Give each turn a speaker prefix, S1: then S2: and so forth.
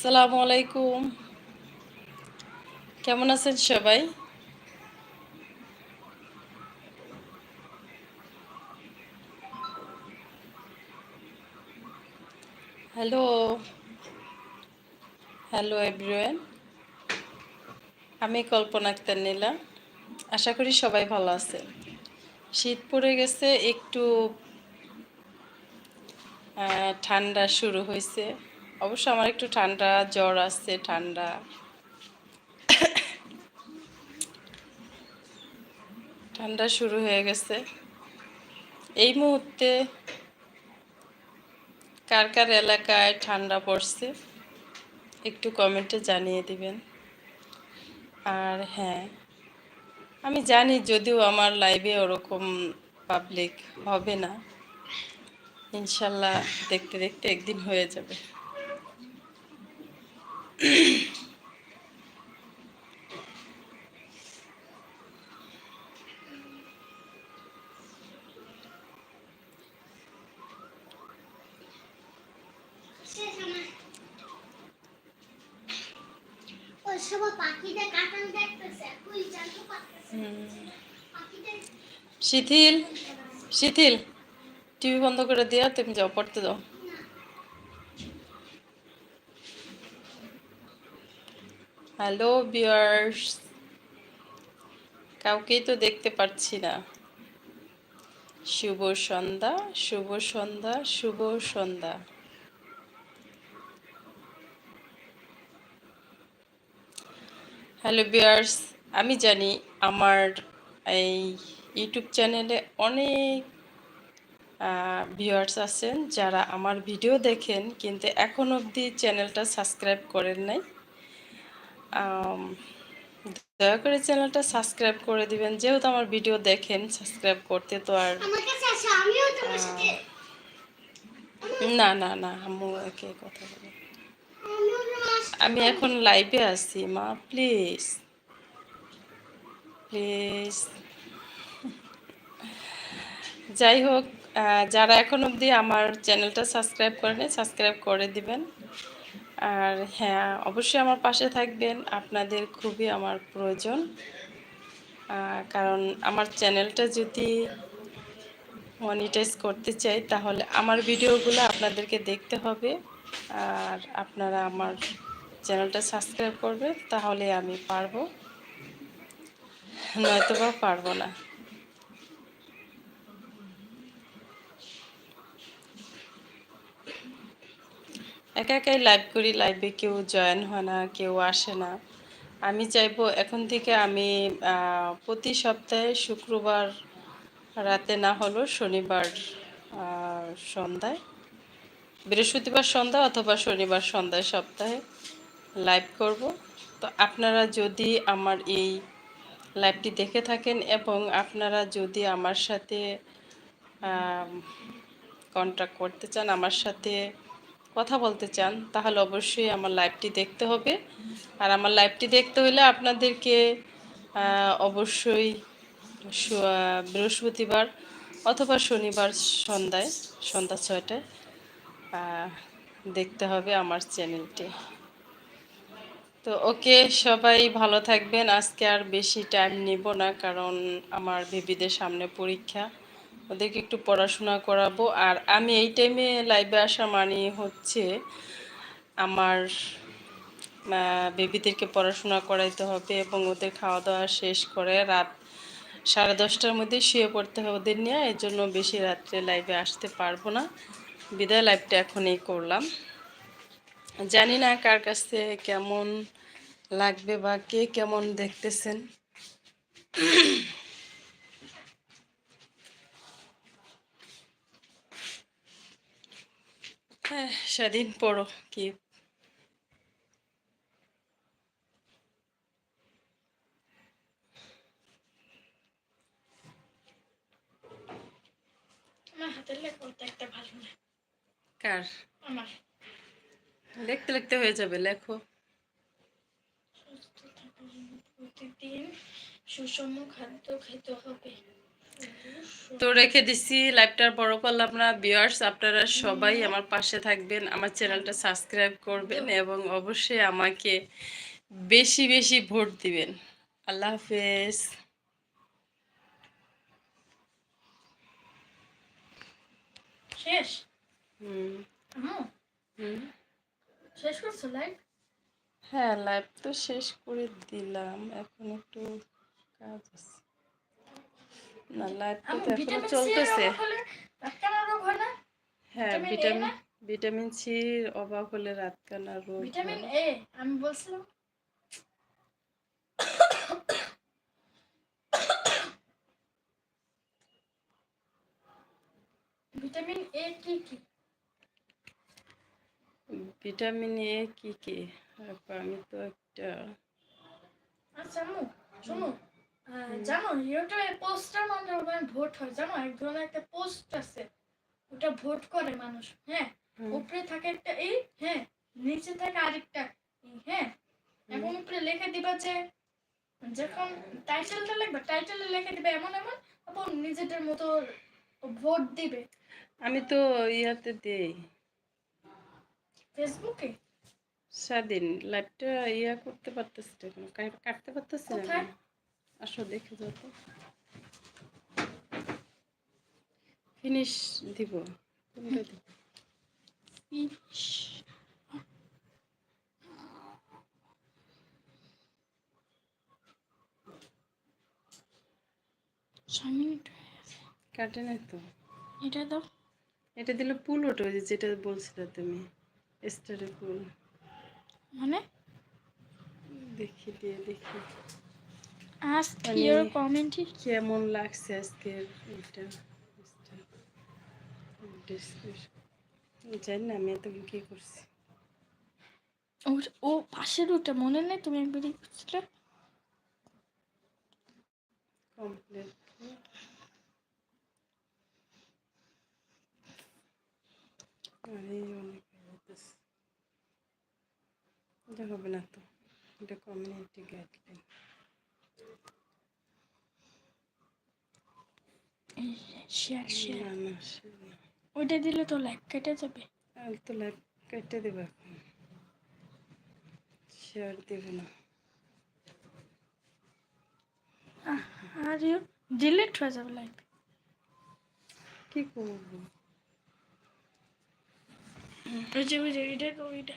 S1: আসসালামু আলাইকুম। কেমন আছেন সবাই? হ্যালো। হ্যালো এভরিওয়ান আমি কল্পনা আক্তার নিলাম আশা করি সবাই ভালো আছেন। শীত পড়ে গেছে, একটু ঠান্ডা শুরু হয়েছে। অবশ্য আমার একটু ঠান্ডা, জ্বর আসছে, ঠান্ডা। ঠান্ডা শুরু হয়ে গেছে। এই মুহূর্তে কার কার এলাকায় ঠান্ডা পড়ছে, একটু কমেন্টে জানিয়ে দিবেন। আর হ্যাঁ আমি জানি যদিও আমার লাইভে ওরকম পাবলিক হবে না, ইনশাল্লাহ দেখতে দেখতে একদিন হয়ে যাবে। শিথিল শিথিল টিভি বন্ধ করে দিয়া তুমি যাও পড়তে যাও হ্যালো বিয়ার্স কাউকেই তো দেখতে পাচ্ছি না। শুভ সন্ধ্যা শুভ সন্ধ্যা শুভ সন্ধ্যা। হ্যালো বিয়ার্স আমি জানি আমার এই ইউটিউব চ্যানেলে অনেক ভিউয়ার্স আছেন যারা আমার ভিডিও দেখেন, কিন্তু এখন অবধি চ্যানেলটা সাবস্ক্রাইব করেন নাই। দয়া করে চ্যানেলটা সাবস্ক্রাইব করে দিবেন। যেহেতু আমার ভিডিও দেখেন সাবস্ক্রাইব করতে তো আর না না না আম্মু একে কথা বলি। আমি এখন লাইভে আছি মা প্লিজ প্লিজ যাই হোক যারা এখন অবধি আমার চ্যানেলটা সাবস্ক্রাইব করেনি সাবস্ক্রাইব করে দিবেন। আর হ্যাঁ অবশ্যই আমার পাশে থাকবেন। আপনাদের খুবই আমার প্রয়োজন। কারণ আমার চ্যানেলটা যদি মনিটাইজ করতে চাই, তাহলে আমার ভিডিওগুলো আপনাদেরকে দেখতে হবে। আর আপনারা আমার চ্যানেলটা সাবস্ক্রাইব করবে, তাহলে আমি পারব। নয়তো বা পারব না। একা একাই লাইভ করি লাইভে কেউ জয়েন হয় না, কেউ আসে না। আমি চাইব এখন থেকে আমি প্রতি সপ্তাহে শুক্রবার রাতে না হলো শনিবার সন্ধ্যায়, বৃহস্পতিবার সন্ধ্যা অথবা শনিবার সন্ধ্যায় সপ্তাহে লাইভ করব। তো আপনারা যদি আমার এই লাইভটি দেখে থাকেন এবং আপনারা যদি আমার সাথে কন্ট্যাক্ট করতে চান, আমার সাথে কথা বলতে চান, তাহলে অবশ্যই আমার লাইভটি দেখতে হবে। আর আমার লাইভটি দেখতে হলে আপনাদেরকে অবশ্যই বৃহস্পতিবার অথবা শনিবার সন্ধ্যায়, সন্ধ্যা ছয়টায় দেখতে হবে আমার চ্যানেলটি তো ওকে সবাই ভালো থাকবেন। আজকে আর বেশি টাইম নেব না, কারণ আমার বেবিদের সামনে পরীক্ষা। ওদেরকে একটু পড়াশোনা করাবো। আর আমি এই টাইমে লাইভে আসা মানে হচ্ছে আমার বেবিদেরকে পড়াশোনা করাইতে হবে এবং ওদের খাওয়া দাওয়া শেষ করে রাত সাড়ে দশটার মধ্যে শুয়ে পড়তে হবে ওদের নিয়ে। এর জন্য বেশি রাত্রে লাইভে আসতে পারব না। বিদায় লাইভটা এখনই করলাম। জানি না কার কাছে কেমন লাগবে বা কে কেমন দেখতেছেন। হ্যাঁ সেদিন পড়ো কি? কার?
S2: আমার।
S1: লিখতে লিখতে হয়ে যাবে লেখো।
S2: প্রতিদিন সুষম খাদ্য খেতে হবে।
S1: তো রেখে দিছি লাইভটা আর বড় করলাম না। ভিউয়ার্স আপনারা সবাই আমার পাশে থাকবেন আমার চ্যানেলটা সাবস্ক্রাইব করবেন এবং অবশ্যই আমাকে বেশি বেশি ভোট দিবেন। আল্লাহ হাফেজ।
S2: শেষ?
S1: হুম। হুম।
S2: শেষ করছ লাইভ
S1: হ্যাঁ লাইভ তো শেষ করে দিলাম। এখন একটু কাজ আছে। না তো
S2: এখনও সি
S1: চলতেছে
S2: হ্যাঁ ভিটামিন
S1: ভিটামিন? সির অভাব হলে রাতকানা রোগ
S2: ভিটামিন এ আমি বলছিলাম ভিটামিন এ কি কি
S1: ভিটামিন এ কি কি আমি তো একটা
S2: আচ্ছা শোনো জানো ইউটিউবে পোস্টার মানে ভোট হয়। জানো এক ধরনের একটা পোস্ট আছে ওটা ভোট করে মানুষ হ্যাঁ? উপরে থাকে একটা এই হ্যাঁ? নিচে থাকে আরেকটা হ্যাঁ? এখন উপরে লিখে দিবা যে যখন টাইটেলটা লিখবে টাইটেলে লিখে দিবে এমন এমন তারপর নিজেদের মতো ভোট দিবে।
S1: আমি তো ইয়াতে দেই।
S2: ফেসবুকে
S1: স্বাধীন লাইভটা ইয়া করতে পারতেছি না কেন কা- কাটতে পারতেছি না
S2: কোথায়?
S1: কেন? আসো দেখে যাও তো। ফিনিশ দিব কোনটা দিব?
S2: গেছে।
S1: কাটে নাই তো?
S2: এটা দাও।
S1: এটা দিলে পুল ওঠে যেটা বলছিলে তুমি স্টারে পুল।
S2: মানে?
S1: দেখি দিয়ে দেখি।
S2: আস্ক
S1: মানে-
S2: ইওর কমেন্ট
S1: কেমন লাগছে আজকের এটা? জানি না আমি এতক্ষণ কি করছি।
S2: ও ও পাশের ওটা মনে নেই তুমি একবার করছিলে?
S1: কমপ্লিট আরে অনেক হয়ে। এটা হবে না তো। এটা কমিউনিটি গাইডলাইন
S2: শেয়ার। ওইটা দিলে তো লাইক কেটে যাবে।
S1: তো লাইভ কেটে দেবো শেয়ার দেব না।
S2: আর ডিলিট হয়ে যাবে লাইক
S1: কি করব?
S2: ওই যে ওই যে তো ওইটা